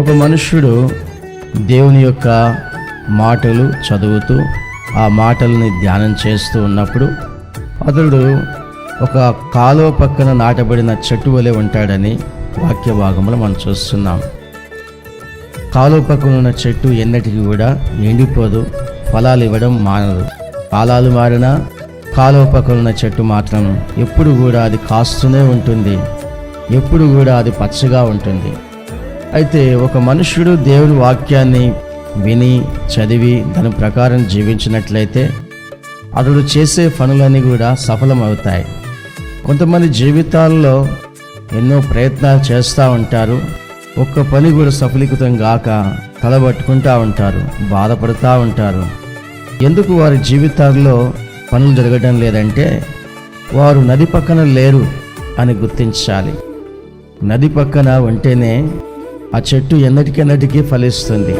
ఒక మనుష్యుడు దేవుని యొక్క మాటలు చదువుతూ ఆ మాటల్ని ధ్యానం చేస్తూ ఉన్నప్పుడు అతడు ఒక కాలువ పక్కన నాటబడిన చెట్టు వలె ఉంటాడని వాక్య భాగంలో మనం చూస్తున్నాం. కాలువ పక్కన ఉన్న చెట్టు ఎన్నటికీ కూడా ఎండిపోదు ఫలాలు ఇవ్వడం మానదు. కాలాలు మారినా కాలువ పక్కన ఉన్న చెట్టు మాత్రం ఎప్పుడు కూడా అది కాస్తూనే ఉంటుంది ఎప్పుడు కూడా అది పచ్చగా ఉంటుంది. అయితే ఒక మనుష్యుడు దేవుని వాక్యాన్ని విని చదివి దాని ప్రకారం జీవించినట్లయితే అతడు చేసే పనులన్నీ కూడా సఫలమవుతాయి. కొంతమంది జీవితాల్లో ఎన్నో ప్రయత్నాలు చేస్తూ ఉంటారు. ఒక్క పని కూడా సఫలీకృతం గాక తలబట్టుకుంటూ ఉంటారు బాధపడుతూ ఉంటారు. ఎందుకు వారి జీవితాల్లో పనులు జరగడం లేదంటే వారు నది పక్కన లేరు అని గుర్తించాలి. నది పక్కన ఉంటేనే ఆ చెట్టు ఎన్నటికెన్నటికీ ఫలిస్తుంది.